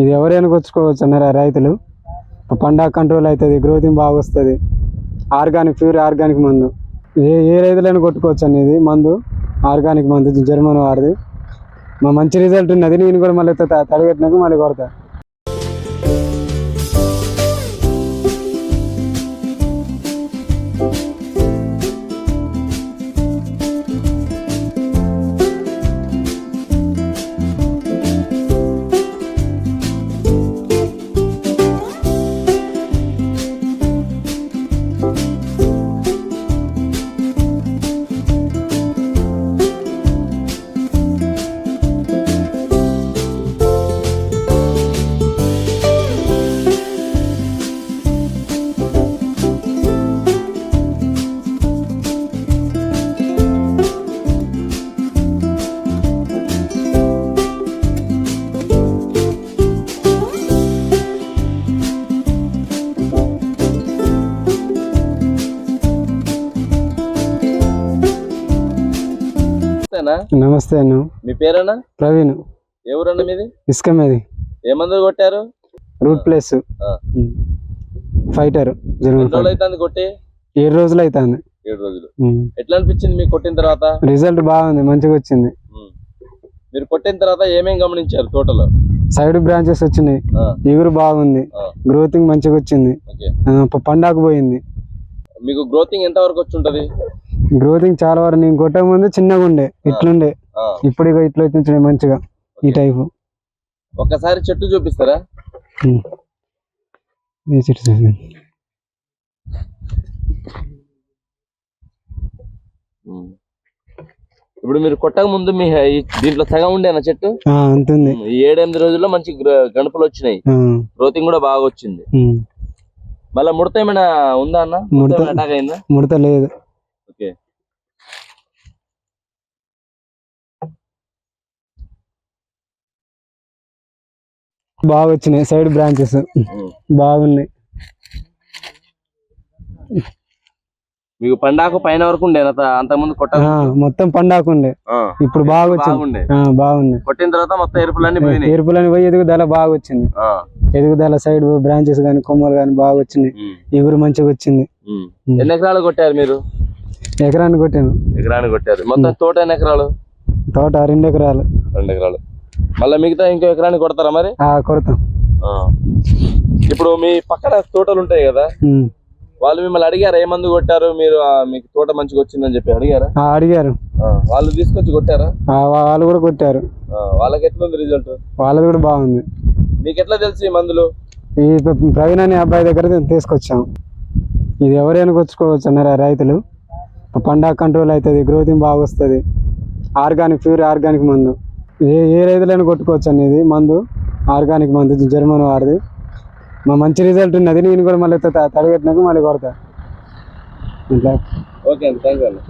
ఇది ఎవరైనా కొచ్చుకోవచ్చు అన్నారు రైతులు? పండగ కంట్రోల్ అవుతుంది గ్రోతింగ్ బాగా వస్తుంది. ఆర్గానిక్ ప్యూర్ ఆర్గానిక్ మందు. ఏ ఏ రైతులైనా కొట్టుకోవచ్చు అన్న ఇది మందు ఆర్గానిక్ మందు జర్మన్ వారిది. మా మంచి రిజల్ట్ ఉన్నది నేను కూడా మళ్ళీ త- తడిగట్టినాక మళ్ళీ కొడతా. అంతేనా నమస్తే అన్న. మీ పేరేనా ప్రవీణ్. ఎవరన్నా మీది? ఇసుక మీది. ఏ మందులు కొట్టారు? Route place. ఫైటర్ అవుతుంది కొట్టి? ఏడు రోజులు అవుతుంది ఏడు రోజులు. ఎట్లా అనిపించింది మీకు కొట్టిన తర్వాత? రిజల్ట్ బాగుంది మంచిగా వచ్చింది. మీరు కొట్టిన తర్వాత ఏమేం గమనించారు తోటలో సైడ్ బ్రాంచెస్ వచ్చినాయి. ఎగురు బాగుంది. గ్రోతింగ్ మంచిగా వచ్చింది. పండాకు పోయింది. మీకు గ్రోతింగ్ ఎంత వరకు వచ్చి ఉంటది? గ్రోతింగ్ చాలా వరకు నేను కొట్టక ముందు చిన్నగా ఉండే ఇట్లుండే. ఇప్పుడు ఇక ఇట్లా వచ్చినాయి మంచిగా ఈ టైపు ఒక్కసారి చెట్టు చూపిస్తారా? చెట్టు. ఇప్పుడు మీరు కొట్టక ముందు మీ దీంట్లో సగం ఉండేనా చెట్టు? అంతుంది. ఏడెనిమిది రోజుల్లో మంచి గణపలు వచ్చినాయి. గ్రోతింగ్ కూడా బాగా వచ్చింది. మళ్ళీ ముడత ఏమైనా ఉందా అన్న? ముడత- అటాక్ అయిందా? ముడత లేదు ఓకే బాగా వచ్చినాయి సైడ్ బ్రాంచెస్. బాగున్నాయి. మీకు పండాకు పైన వరకు ఉండేనా అంతకుముందు కొట్ట మొత్తం పండాకు ఉండే. ఇప్పుడు బాగా వచ్చింది బాగుంది కొట్టిన తర్వాత మొత్తం ఎరుపులన్నీ పోయినాయి. ఎరుపులని పోయి ఎదుగుదల బాగా వచ్చింది ఎదుగుదల సైడ్ బ్రాంచెస్ కానీ కొమ్మలు కానీ బాగా వచ్చినాయి ఉమ్, ఎగురు మంచిగా వచ్చింది. ఎన్ని ఎకరాలు కొట్టారు మీరు? ఎకరాన్ని కొట్టాను. ఎకరాన్ని కొట్టారు. మొత్తం తోట ఎన్ని ఎకరాలు? తోట రెండు ఎకరాలు. రెండు ఎకరాలు. మళ్ళీ మిగతా ఇంకో ఎకరాన్ని కొడతారా మరి? ఆ, కొడతాం. ఇప్పుడు మీ పక్కన తోటలు ఉంటాయి కదా. వాళ్ళు మిమ్మల్ని అడిగారా? ఏ మందు కొట్టారు? మీరు మీకు తోట మంచిగా వచ్చిందని చెప్పి అడిగారా? ఆ, అడిగారు. వాళ్ళు తీసుకొచ్చి కొట్టారా? వాళ్ళు కూడా కొట్టారు. వాళ్ళకి ఎట్లుంది రిజల్ట్? వాళ్ళది కూడా బాగుంది. మీకు ఎట్లా తెలుసు ఈ మందులు? ఈ ప్ర- ప్రవీణ్ అనే అబ్బాయి దగ్గర తీసుకొచ్చాం. ఇది ఎవరైనా కొచ్చుకోవచ్చు అన్నారు రైతులు? పండగ కంట్రోల్ అవుతుంది గ్రోతింగ్ బాగా వస్తుంది ఆర్గానిక్ ప్యూర్ ఆర్గానిక్ మందు. ఏ ఏ రైతులైనా కొట్టుకోవచ్చు అన్న ఇది మందు ఆర్గానిక్ మందు జర్మన్ వారిది. మా మంచి రిజల్ట్ ఉన్నది నేను కూడా మళ్ళీ తడిగట్టినాక మళ్ళీ కొడతా. ఇట్లా ఓకే అండి థ్యాంక్ యూ అండి.